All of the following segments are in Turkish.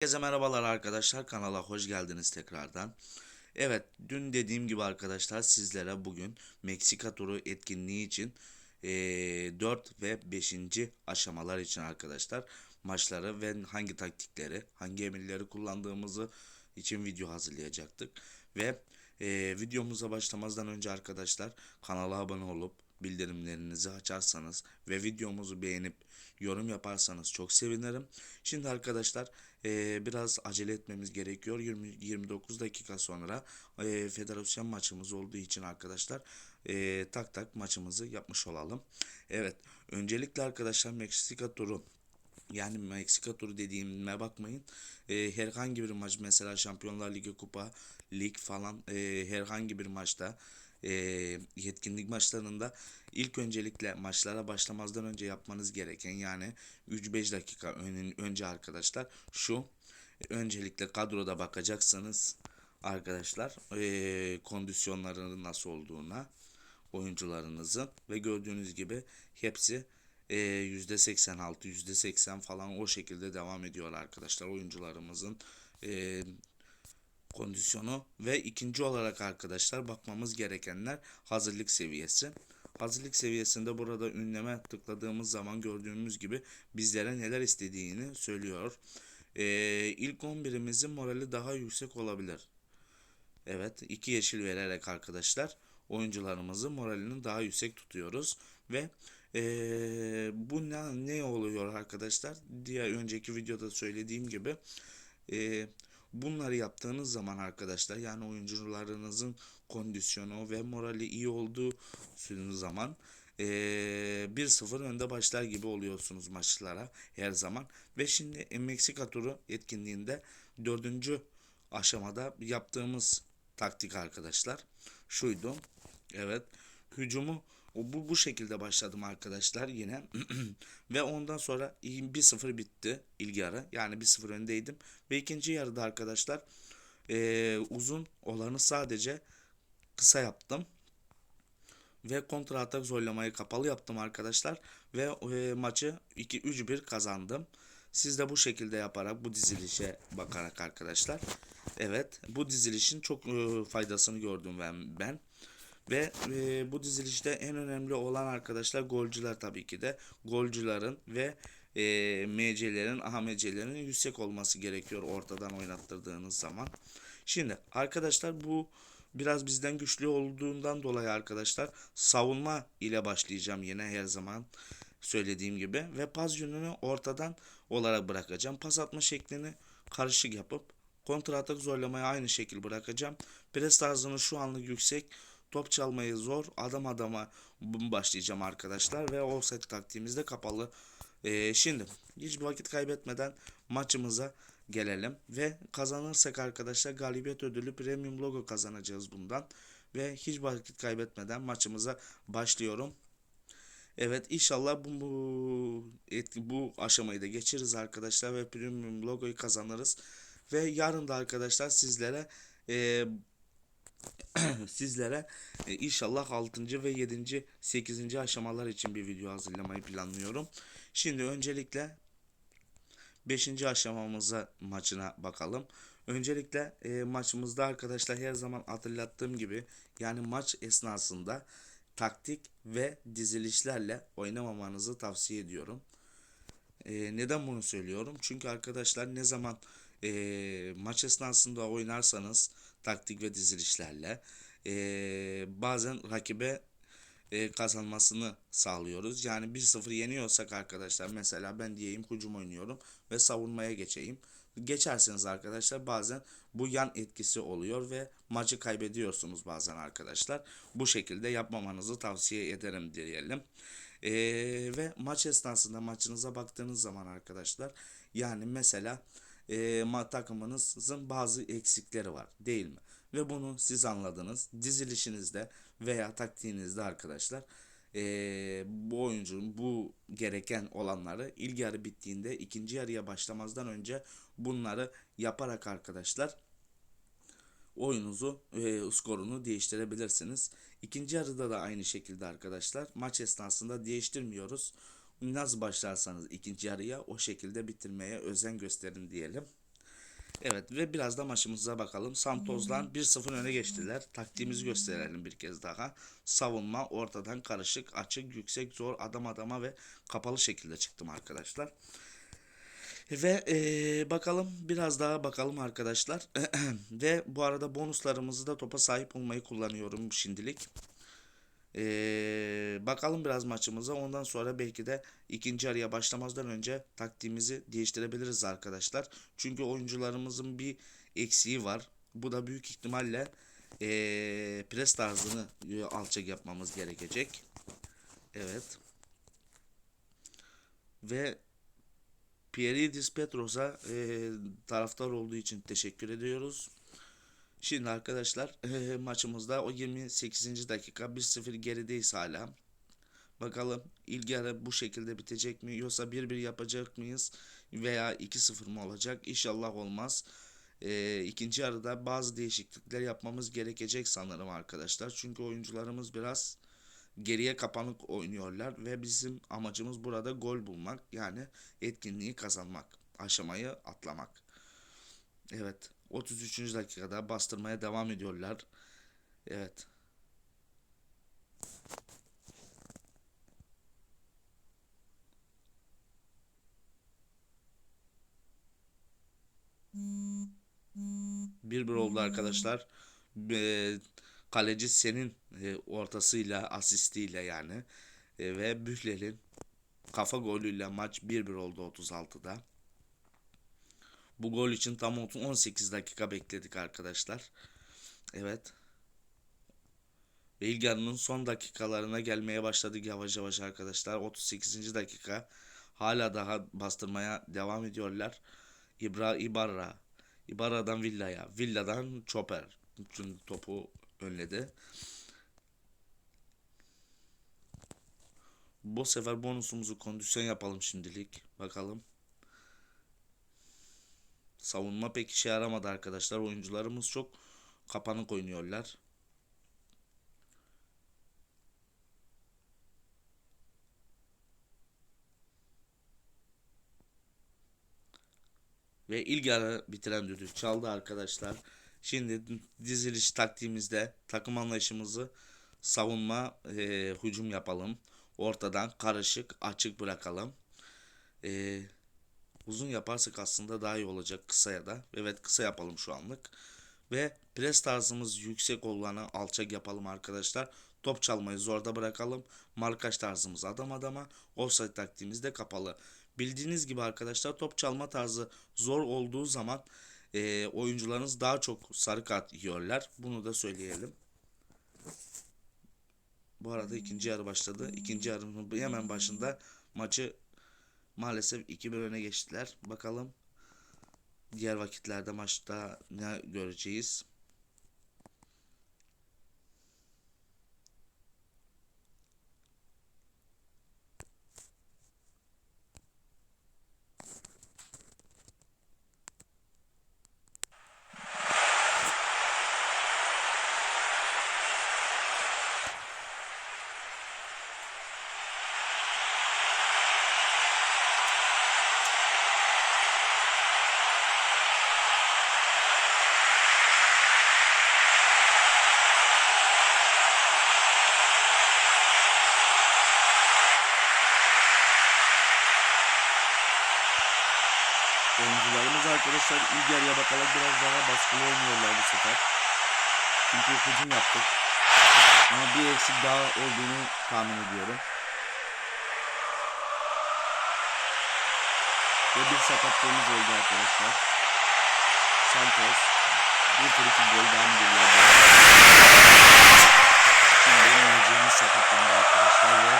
Herkese merhabalar arkadaşlar kanala hoş geldiniz tekrardan. Evet dün dediğim gibi arkadaşlar sizlere bugün Meksika turu etkinliği için eee 4 ve 5. aşamalar için arkadaşlar maçları ve hangi taktikleri hangi emirleri kullandığımızı için video hazırlayacaktık. Ve eee, videomuza başlamazdan önce arkadaşlar kanala abone olup bildirimlerinizi açarsanız ve videomuzu beğenip yorum yaparsanız çok sevinirim. Şimdi arkadaşlar eee, biraz acele etmemiz gerekiyor. 20, 29 dakika sonra eee, federasyon maçımız olduğu için arkadaşlar eee, tak tak maçımızı yapmış olalım. Evet öncelikle arkadaşlar Meksika turu yani Meksika turu dediğime bakmayın. Ee, herhangi bir maç mesela Şampiyonlar Ligi kupa lig falan e, herhangi bir maçta e, yetkinlik maçlarında ilk öncelikle maçlara başlamazdan önce yapmanız gereken yani 3-5 dakika ön- önce arkadaşlar şu öncelikle kadroda bakacaksınız arkadaşlar e, kondisyonlarının nasıl olduğuna oyuncularınızın ve gördüğünüz gibi hepsi e, %86 %80 falan o şekilde devam ediyor arkadaşlar oyuncularımızın. E, kondisyonu ve ikinci olarak arkadaşlar bakmamız gerekenler hazırlık seviyesi. Hazırlık seviyesinde burada ünleme tıkladığımız zaman gördüğümüz gibi bizlere neler istediğini söylüyor. E, ilk 11'imizin morali daha yüksek olabilir. Evet, iki yeşil vererek arkadaşlar oyuncularımızın moralini daha yüksek tutuyoruz ve eee, bu ne, ne oluyor arkadaşlar? Diğer önceki videoda söylediğim gibi eee, bunları yaptığınız zaman arkadaşlar yani oyuncularınızın kondisyonu ve morali iyi olduğu zaman eee 1-0 önde başlar gibi oluyorsunuz maçlara her zaman ve şimdi Meksika turu etkinliğinde dördüncü aşamada yaptığımız taktik arkadaşlar şuydu. Evet. Hücumu o bu bu şekilde başladım arkadaşlar yine. ve ondan sonra 1-0 bitti ilk yarı. Yani 1-0 öndeydim. Ve ikinci yarıda arkadaşlar eee, uzun olanı sadece kısa yaptım. Ve kontra atak zorlamayı kapalı yaptım arkadaşlar. Ve e, maçı 2-3-1 kazandım. Siz de bu şekilde yaparak bu dizilişe bakarak arkadaşlar. Evet bu dizilişin çok e, faydasını gördüm ben. ben. Ve e, bu dizilişte en önemli olan arkadaşlar golcüler tabii ki de. Golcülerin ve e, MC'lerin, AMC'lerin yüksek olması gerekiyor ortadan oynattırdığınız zaman. Şimdi arkadaşlar bu biraz bizden güçlü olduğundan dolayı arkadaşlar savunma ile başlayacağım yine her zaman söylediğim gibi ve pas yönünü ortadan olarak bırakacağım. Pas atma şeklini karışık yapıp kontra atak zorlamayı aynı şekil bırakacağım. Pres tarzını şu anlık yüksek, top çalmayı zor, adam adama başlayacağım arkadaşlar ve offset taktiğimizde kapalı. Ee, şimdi hiç vakit kaybetmeden maçımıza gelelim ve kazanırsak arkadaşlar galibiyet ödülü premium logo kazanacağız bundan ve hiç vakit kaybetmeden maçımıza başlıyorum. Evet inşallah bu, bu, bu aşamayı da geçeriz arkadaşlar ve premium logoyu kazanırız. Ve yarın da arkadaşlar sizlere e, sizlere e, inşallah 6. ve 7. 8. aşamalar için bir video hazırlamayı planlıyorum. Şimdi öncelikle 5. aşamamıza maçına bakalım. Öncelikle e, maçımızda arkadaşlar her zaman hatırlattığım gibi yani maç esnasında taktik ve dizilişlerle oynamamanızı tavsiye ediyorum. E, neden bunu söylüyorum? Çünkü arkadaşlar ne zaman e, maç esnasında oynarsanız taktik ve dizilişlerle e, bazen rakibe e, kazanmasını sağlıyoruz. Yani 1-0 yeniyorsak arkadaşlar mesela ben diyeyim hücum oynuyorum ve savunmaya geçeyim. Geçerseniz arkadaşlar bazen bu yan etkisi oluyor ve maçı kaybediyorsunuz bazen arkadaşlar. Bu şekilde yapmamanızı tavsiye ederim diyelim. Ee, ve maç esnasında maçınıza baktığınız zaman arkadaşlar yani mesela e, takımınızın bazı eksikleri var değil mi? Ve bunu siz anladınız. Dizilişinizde veya taktiğinizde arkadaşlar e, bu oyuncunun bu gereken olanları ilk yarı bittiğinde ikinci yarıya başlamazdan önce bunları yaparak arkadaşlar oyunuzu e, skorunu değiştirebilirsiniz. İkinci yarıda da aynı şekilde arkadaşlar maç esnasında değiştirmiyoruz. Nasıl başlarsanız ikinci yarıya o şekilde bitirmeye özen gösterin diyelim. Evet ve biraz da maçımıza bakalım. Santos'dan 1-0 öne geçtiler. Taktiğimizi gösterelim bir kez daha. Savunma ortadan karışık, açık, yüksek, zor, adam adama ve kapalı şekilde çıktım arkadaşlar. Ve eee, bakalım biraz daha bakalım arkadaşlar. ve bu arada bonuslarımızı da topa sahip olmayı kullanıyorum şimdilik. Eee, bakalım biraz maçımıza. Ondan sonra belki de ikinci araya başlamazdan önce taktiğimizi değiştirebiliriz arkadaşlar. Çünkü oyuncularımızın bir eksiği var. Bu da büyük ihtimalle eee pres tarzını e, alçak yapmamız gerekecek. Evet. Ve Pieridis Petros'a e, taraftar olduğu için teşekkür ediyoruz. Şimdi arkadaşlar maçımızda o 28. dakika 1-0 gerideyiz hala. Bakalım ilk yarı bu şekilde bitecek mi yoksa 1-1 yapacak mıyız veya 2-0 mı olacak? İnşallah olmaz. E, ikinci yarıda bazı değişiklikler yapmamız gerekecek sanırım arkadaşlar. Çünkü oyuncularımız biraz geriye kapanık oynuyorlar ve bizim amacımız burada gol bulmak yani etkinliği kazanmak, aşamayı atlamak. Evet, 33. dakikada bastırmaya devam ediyorlar. Evet. Bir bir oldu arkadaşlar. Eee, kaleci senin e, ortasıyla, asistiyle yani E, ve Bühler'in kafa golüyle maç 1-1 oldu 36'da. Bu gol için tam 18 dakika bekledik arkadaşlar. Evet. Ve ilk yarının son dakikalarına gelmeye başladık yavaş yavaş arkadaşlar. 38. dakika. Hala daha bastırmaya devam ediyorlar. İbra Ibarra. Ibarra'dan Villa'ya. Villa'dan Chopper. Bütün topu önledi. Bu sefer bonusumuzu kondisyon yapalım şimdilik. Bakalım. Savunma pek işe yaramadı arkadaşlar. Oyuncularımız çok kapanık oynuyorlar. Ve ilk yarı bitiren düdük çaldı arkadaşlar. Şimdi diziliş taktiğimizde takım anlayışımızı savunma e, hücum yapalım. Ortadan karışık açık bırakalım. E, uzun yaparsak aslında daha iyi olacak kısaya da. Evet kısa yapalım şu anlık. Ve pres tarzımız yüksek olanı alçak yapalım arkadaşlar. Top çalmayı zorda bırakalım. Markaj tarzımız adam adama. Offside taktiğimiz de kapalı. Bildiğiniz gibi arkadaşlar top çalma tarzı zor olduğu zaman e, oyuncularınız daha çok sarı kart yiyorlar. Bunu da söyleyelim. Bu arada ikinci yarı başladı. İkinci yarının hemen başında maçı maalesef 2-1 öne geçtiler. Bakalım diğer vakitlerde maçta ne göreceğiz. Oyuncularımız arkadaşlar ilk yarıya bakalım biraz daha baskılı oynuyorlar bu sefer. Çünkü hücum yaptık. Ama bir eksik daha olduğunu tahmin ediyorum. Ve bir sakatlığımız oldu arkadaşlar. Santos bir friki gol daha mı geliyor? Şimdi Mecimiz sakatlandı arkadaşlar ve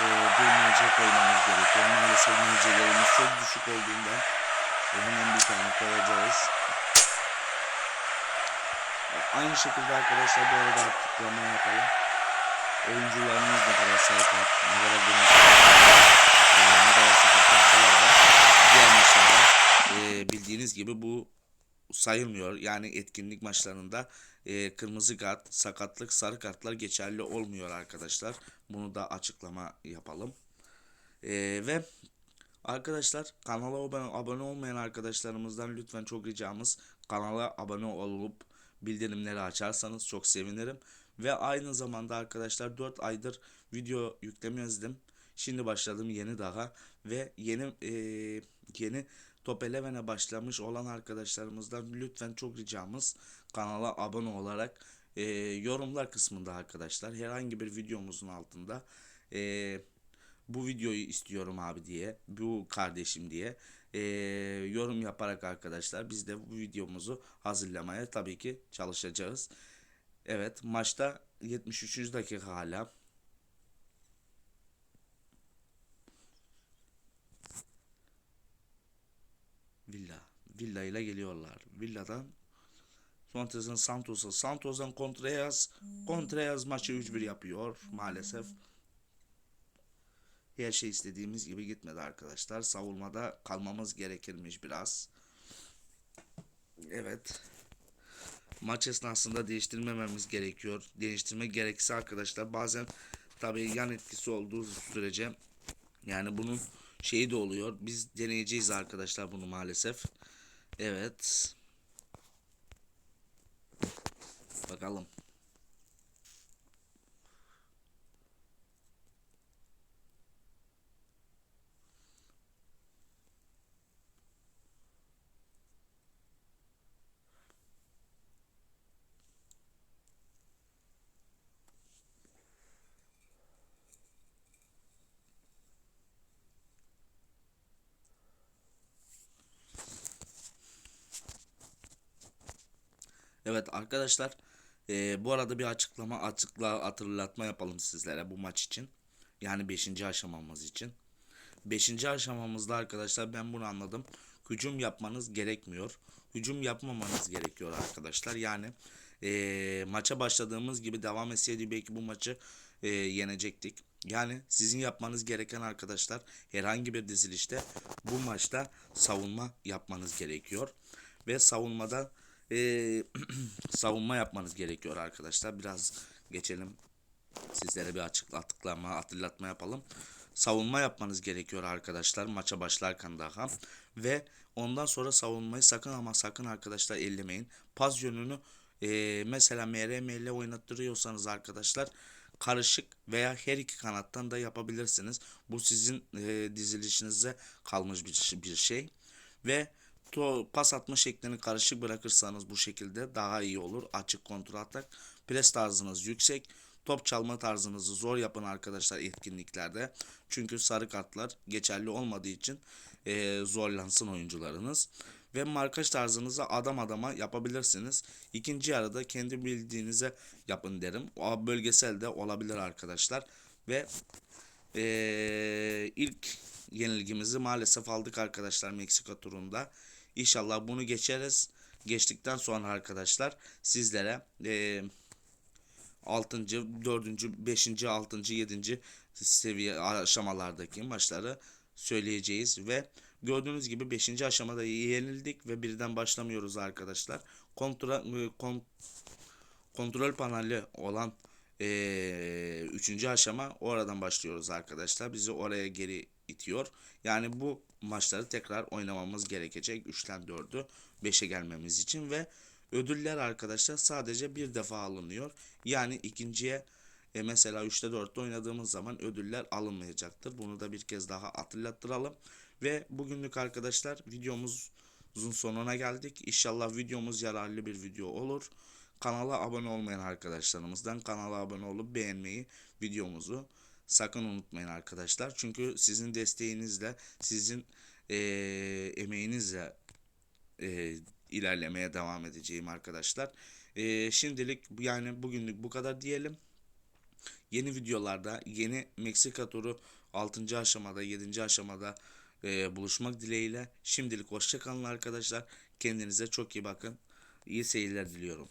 e, bir MC koymamız gerekiyor. Maalesef MC'lerimiz çok düşük olduğundan e, hemen bir tane koyacağız. E, Aynı şekilde arkadaşlar bu arada açıklama yapalım. Oyuncularımız ne kadar sakat, ne kadar gümüş, e, ne kadar sakatlansalar da e, bildiğiniz gibi bu sayılmıyor. Yani etkinlik maçlarında e, kırmızı kart, sakatlık, sarı kartlar geçerli olmuyor arkadaşlar. Bunu da açıklama yapalım. E, ve Arkadaşlar kanala abone, olmayan arkadaşlarımızdan lütfen çok ricamız kanala abone olup bildirimleri açarsanız çok sevinirim. Ve aynı zamanda arkadaşlar 4 aydır video yüklemezdim. Şimdi başladım yeni daha ve yeni eee, yeni Top Eleven'e başlamış olan arkadaşlarımızdan lütfen çok ricamız kanala abone olarak eee, yorumlar kısmında arkadaşlar herhangi bir videomuzun altında eee, bu videoyu istiyorum abi diye bu kardeşim diye eee, yorum yaparak arkadaşlar biz de bu videomuzu hazırlamaya tabii ki çalışacağız. Evet maçta 73. dakika hala. Villa. Villa ile geliyorlar. Villa'dan Sontes'in Santos'a. Santos'dan Contreras. Contreras maçı 3-1 yapıyor maalesef. Her şey istediğimiz gibi gitmedi arkadaşlar. Savunmada kalmamız gerekirmiş biraz. Evet. Maç esnasında değiştirmememiz gerekiyor. Değiştirme gerekse arkadaşlar bazen tabii yan etkisi olduğu sürece yani bunun şeyi de oluyor. Biz deneyeceğiz arkadaşlar bunu maalesef. Evet. Bakalım. Evet arkadaşlar eee, bu arada bir açıklama açıkla hatırlatma yapalım sizlere bu maç için. Yani 5. aşamamız için. 5. aşamamızda arkadaşlar ben bunu anladım. Hücum yapmanız gerekmiyor. Hücum yapmamanız gerekiyor arkadaşlar. Yani eee, maça başladığımız gibi devam etseydi belki bu maçı eee, yenecektik. Yani sizin yapmanız gereken arkadaşlar herhangi bir dizilişte bu maçta savunma yapmanız gerekiyor. Ve savunmada eee, savunma yapmanız gerekiyor arkadaşlar. Biraz geçelim. Sizlere bir açıklama, hatırlatma yapalım. Savunma yapmanız gerekiyor arkadaşlar maça başlarken daha. Ve ondan sonra savunmayı sakın ama sakın arkadaşlar ellemeyin. Pas yönünü eee, mesela MRM ile oynattırıyorsanız arkadaşlar karışık veya her iki kanattan da yapabilirsiniz. Bu sizin eee, dizilişinize kalmış bir, bir şey. Ve to, pas atma şeklini karışık bırakırsanız bu şekilde daha iyi olur. Açık kontrol atak. Pres tarzınız yüksek. Top çalma tarzınızı zor yapın arkadaşlar etkinliklerde. Çünkü sarı kartlar geçerli olmadığı için eee, zorlansın oyuncularınız. Ve markaj tarzınızı adam adama yapabilirsiniz. İkinci yarıda kendi bildiğinize yapın derim. O bölgesel de olabilir arkadaşlar. Ve eee, ilk yenilgimizi maalesef aldık arkadaşlar Meksika turunda. İnşallah bunu geçeriz. Geçtikten sonra arkadaşlar sizlere eee 6. 4. 5. 6. 7. seviye aşamalardaki maçları söyleyeceğiz ve gördüğünüz gibi 5. aşamada yenildik ve birden başlamıyoruz arkadaşlar. Kontra, kon, kontrol paneli olan eee 3. aşama oradan başlıyoruz arkadaşlar. Bizi oraya geri itiyor. Yani bu maçları tekrar oynamamız gerekecek. 3'ten 4'ü 5'e gelmemiz için ve ödüller arkadaşlar sadece bir defa alınıyor. Yani ikinciye e, mesela 3'te 4'te oynadığımız zaman ödüller alınmayacaktır. Bunu da bir kez daha hatırlattıralım. Ve bugünlük arkadaşlar videomuzun sonuna geldik. İnşallah videomuz yararlı bir video olur. Kanala abone olmayan arkadaşlarımızdan kanala abone olup beğenmeyi videomuzu sakın unutmayın arkadaşlar. Çünkü sizin desteğinizle, sizin eee, emeğinizle eee, ilerlemeye devam edeceğim arkadaşlar. Eee, şimdilik yani bugünlük bu kadar diyelim. Yeni videolarda yeni Meksika turu 6. aşamada 7. aşamada eee, buluşmak dileğiyle. Şimdilik hoşçakalın arkadaşlar. Kendinize çok iyi bakın. İyi seyirler diliyorum.